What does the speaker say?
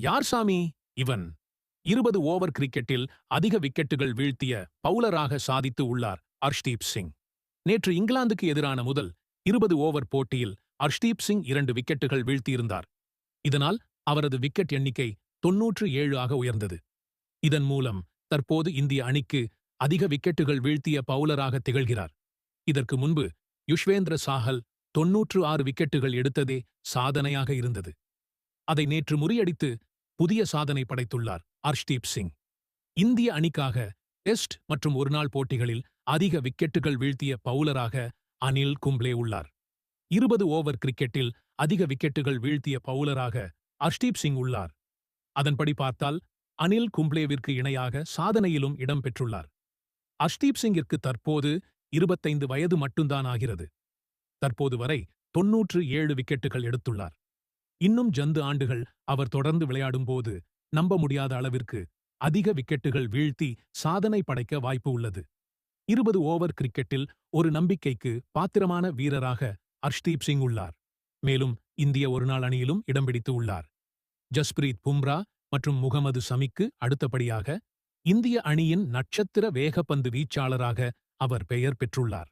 யார் சாமி? இவன். இருபது ஓவர் கிரிக்கெட்டில் அதிக விக்கெட்டுகள் வீழ்த்திய பவுலராக சாதித்து உள்ளார் அர்ஷ்தீப் சிங். நேற்று இங்கிலாந்துக்கு எதிரான முதல் இருபது ஓவர் போட்டியில் அர்ஷ்தீப் சிங் இரண்டு விக்கெட்டுகள் வீழ்த்தியிருந்தார். இதனால் அவரது விக்கெட் எண்ணிக்கை தொன்னூற்று ஏழு ஆக உயர்ந்தது. இதன் மூலம் தற்போது இந்திய அணிக்கு அதிக விக்கெட்டுகள் வீழ்த்திய பவுலராக திகழ்கிறார். இதற்கு முன்பு யுஷ்வேந்திர சாஹல் தொன்னூற்று ஆறு விக்கெட்டுகள் எடுத்ததே சாதனையாக இருந்தது. அதை நேற்று முறியடித்து புதிய சாதனை படைத்துள்ளார் அர்ஷ்தீப் சிங். இந்திய அணிக்காக டெஸ்ட் மற்றும் ஒருநாள் போட்டிகளில் அதிக விக்கெட்டுகள் வீழ்த்திய பவுலராக அனில் கும்ப்ளே உள்ளார். இருபது ஓவர் கிரிக்கெட்டில் அதிக விக்கெட்டுகள் வீழ்த்திய பவுலராக அர்ஷ்தீப் சிங் உள்ளார். அதன்படி பார்த்தால் அனில் கும்ப்ளேவிற்கு இணையாக சாதனையிலும் இடம் பெற்றுள்ளார். அர்ஷ்தீப் சிங்கிற்கு தற்போது இருபத்தைந்து வயது மட்டும்தான் ஆகிறது. தற்போது வரை தொன்னூற்று ஏழு விக்கெட்டுகள் எடுத்துள்ளார். இன்னும் ஜந்து ஆண்டுகள் அவர் தொடர்ந்து விளையாடும்போது நம்ப முடியாத அளவிற்கு அதிக விக்கெட்டுகள் வீழ்த்தி சாதனை படைக்க வாய்ப்பு உள்ளது. இருபது ஓவர் கிரிக்கெட்டில் ஒரு நம்பிக்கைக்கு பாத்திரமான வீரராக அர்ஷ்தீப் சிங் உள்ளார். மேலும் இந்திய ஒருநாள் அணியிலும் இடம் பிடித்து உள்ளார். ஜஸ்பிரீத் பும்ரா மற்றும் முகமது சமிக்கு அடுத்தபடியாக இந்திய அணியின் நட்சத்திர வேகப்பந்து வீச்சாளராக அவர் பெயர் பெற்றுள்ளார்.